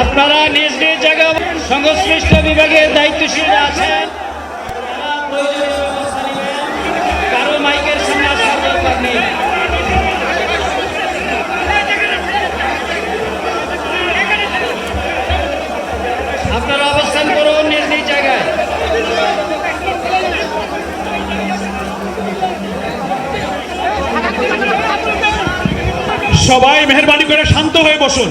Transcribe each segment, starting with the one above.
আপনারা নিজ নিজ জায়গা সংশ্লিষ্ট বিভাগের দায়িত্বশীল আছেন। মাইকের আপনারা অবস্থান নিজ নিজ সবাই মেহরবানি করে শান্ত হয়ে বসুন।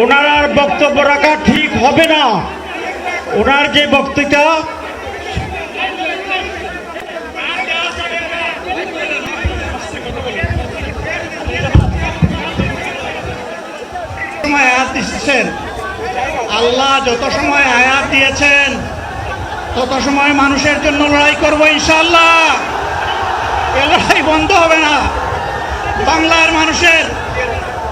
ওনার আর বক্তব্য রাখা ঠিক হবে না। ওনার যে বক্তৃতা আয়াত দিচ্ছেন আল্লাহ যত সময় আয়াত দিয়েছেন, তত সময় মানুষের জন্য লড়াই করব ইনশাল্লাহ এ লড়াই বন্ধ হবে না। বাংলার মানুষের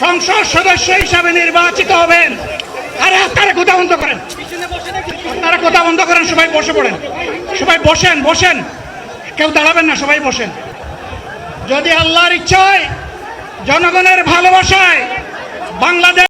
সংসদ সদস্য হিসাবে নির্বাচিত হবেন। আরে, তারা কোথাও বন্ধ করেন? আপনারা কথা বন্ধ করেন? সবাই বসে পড়েন। সবাই বসেন বসেন। কেউ দাঁড়াবেন না, সবাই বসেন। যদি আল্লাহর ইচ্ছায় জনগণের ভালোবাসায় বাংলাদেশ